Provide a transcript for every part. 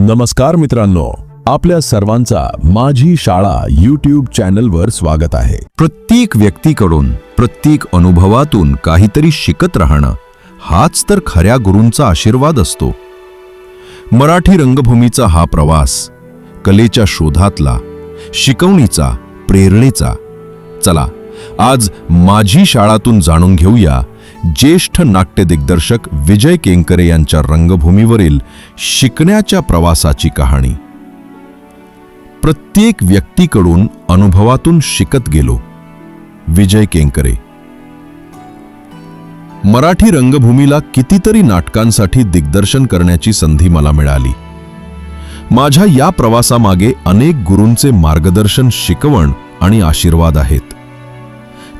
नमस्कार मित्रांनो आपल्या सर्वांचा माझी शाळा यूट्यूब चॅनलवर स्वागत आहे. प्रत्येक व्यक्तीकडून प्रत्येक अनुभवातून काहीतरी शिकत राहणं हाच तर खऱ्या गुरूंचा आशीर्वाद असतो. मराठी रंगभूमीचा हा प्रवास कलेच्या शोधातला शिकवणीचा प्रेरणेचा. चला आज माझी शाळातून जाणून घेऊया ज्येष्ठ नाट्य दिग्दर्शक विजय केंकरे यांच्या रंगभूमीवरील शिकण्याच्या प्रवासाची कहाणी. प्रत्येक व्यक्तीकडून अनुभवातून शिकत गेलो विजय केंकरे. मराठी रंगभूमीला कितीतरी नाटकांसाठी दिग्दर्शन करण्याची संधी मला मिळाली. माझ्या या प्रवासामागे अनेक गुरूंचे मार्गदर्शन शिकवण आणि आशीर्वाद आहेत.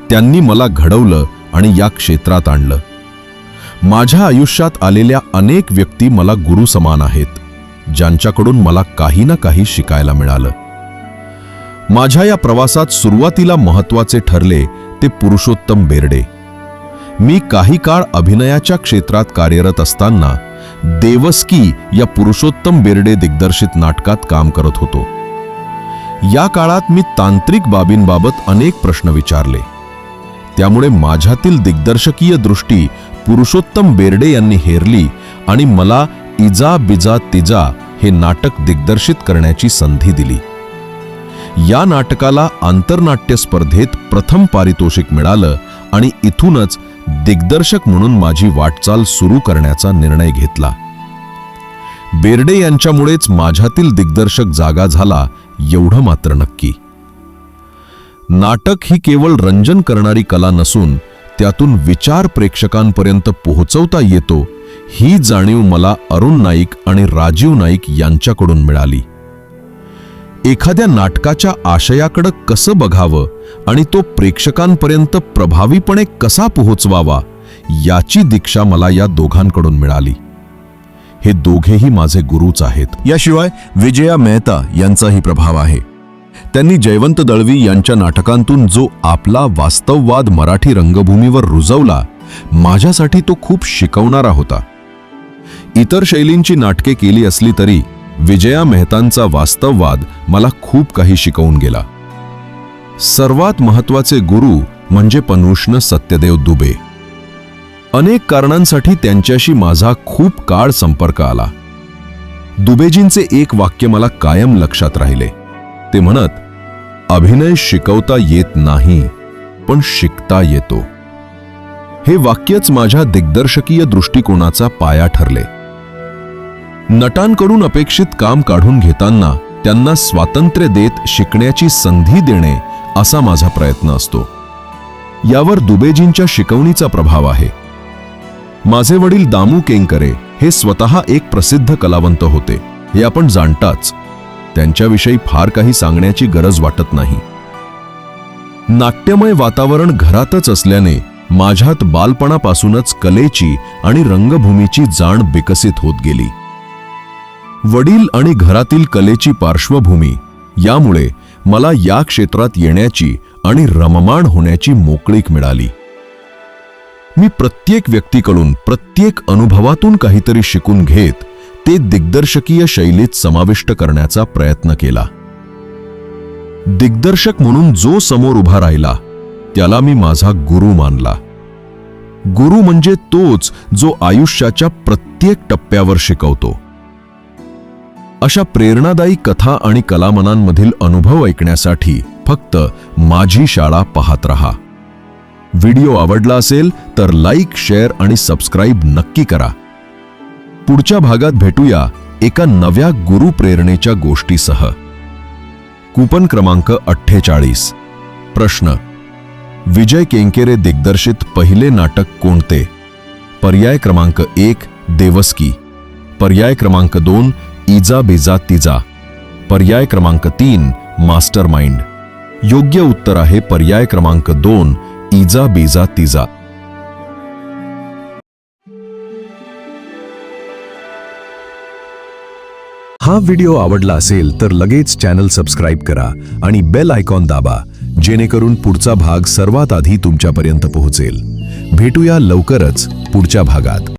त्यांनी मला घडवलं आणि या क्षेत्रात आणलं. माझ्या आयुष्यात आलेल्या अनेक व्यक्ती मला गुरु समान आहेत ज्यांच्याकडून मला काही ना काही शिकायला मिळालं. माझ्या या प्रवासात सुरुवातीला महत्त्वाचे ठरले ते पुरुषोत्तम बेर्डे. मी काही काळ अभिनयाच्या क्षेत्रात कार्यरत असताना देवस्की या पुरुषोत्तम बेर्डे दिग्दर्शित नाटकात काम करत होतो. या काळात मी तांत्रिक बाबींबाबत अनेक प्रश्न विचारले. त्यामुळे माझ्यातील दिग्दर्शकीय दृष्टी पुरुषोत्तम बेर्डे यांनी हेरली आणि मला इजा बिजा तिजा हे नाटक दिग्दर्शित करण्याची संधी दिली. या नाटकाला आंतरनाट्य स्पर्धेत प्रथम पारितोषिक मिळालं आणि इथूनच दिग्दर्शक म्हणून माझी वाटचाल सुरू करण्याचा निर्णय घेतला. बेर्डे यांच्यामुळेच माझ्यातील दिग्दर्शक जागा झाला एवढं मात्र नक्की. नाटक ही केवळ रंजन करणारी कला नसून त्यातून विचार प्रेक्षकांपर्यंत पोहोचवता येतो ही जाणीव मला अरुण नाईक आणि राजीव नाईक यांच्याकडून मिळाली. एखाद्या नाटकाच्या आशयाकडं कसं बघावं आणि तो प्रेक्षकांपर्यंत प्रभावीपणे कसा पोहोचवावा याची दीक्षा मला या दोघांकडून मिळाली. हे दोघेही माझे गुरुच आहेत. याशिवाय विजया मेहता यांचाही प्रभाव आहे. त्यांनी जयवंत दळवी यांच्या नाटकांतून जो आपला वास्तववाद मराठी रंगभूमीवर रुजवला माझ्यासाठी तो खूप शिकवणारा होता. इतर शैलींची नाटके केली असली तरी विजया मेहतांचा वास्तववाद मला खूप काही शिकवून गेला. सर्वात महत्त्वाचे गुरु म्हणजे पनुष्ण सत्यदेव दुबे. अनेक कारणांसाठी त्यांच्याशी माझा खूप काळ संपर्क आला. दुबेजींचे एक वाक्य मला कायम लक्षात राहिले. ते म्हणत अभिनय शिकवता येत नाही पण शिकता येतो. हे वाक्यच माझ्या दिग्दर्शकीय दृष्टिकोनाचा पाया ठरले. नटांकडून अपेक्षित काम काढून घेताना त्यांना स्वातंत्र्य देत शिकण्याची संधी देणे असा माझा प्रयत्न असतो. यावर दुबेजींच्या शिकवणीचा प्रभाव आहे. माझे वडील दामू केंकरे हे स्वतः एक प्रसिद्ध कलावंत होते हे आपण जाणताच. त्यांच्याविषयी फार काही सांगण्याची गरज वाटत नाही. नाट्यमय वातावरण घरातच असल्याने माझ्यात बालपणापासूनच कलेची आणि रंगभूमीची जाण विकसित होत गेली. वडील आणि घरातील कलेची पार्श्वभूमी यामुळे मला या क्षेत्रात येण्याची आणि रममाण होण्याची मोकळीक मिळाली. मी प्रत्येक व्यक्तीकडून प्रत्येक अनुभवातून काहीतरी शिकून घेत ते दिग्दर्शकीय शैलीत समाविष्ट करण्याचा प्रयत्न केला. दिग्दर्शक म्हणून जो समोर उभा राहिला त्याला मी माझा गुरु मानला. गुरु म्हणजे तोच जो आयुष्याच्या प्रत्येक टप्प्यावर शिकवतो. अशा प्रेरणादायी कथा आणि कलामनांमधील अनुभव ऐकण्यासाठी फक्त माझी शाळा पाहत रहा. व्हिडिओ आवडला असेल तर लाईक शेअर आणि सबस्क्राईब नक्की करा. पुढच्या भागात भेटूया एका नव्या गुरुप्रेरणेच्या गोष्टीसह. कूपन क्रमांक अठ्ठेचाळीस. प्रश्न. विजय केंकेरे दिग्दर्शित पहिले नाटक कोणते? पर्याय क्रमांक एक देवस्की. पर्याय क्रमांक दोन इजा बेजा तिजा. पर्याय क्रमांक तीन मास्टर माइंड योग्य उत्तर आहे पर्याय क्रमांक दोन इजा बेजा तिजा. व्हिडिओ आवडला असेल तर लगेच चॅनल सबस्क्राईब करा आणि बेल आयकॉन दाबा जेणेकरून पुढचा भाग सर्वात आधी तुमच्यापर्यंत पोहोचेल. भेटूया लवकरच पुढच्या भागात.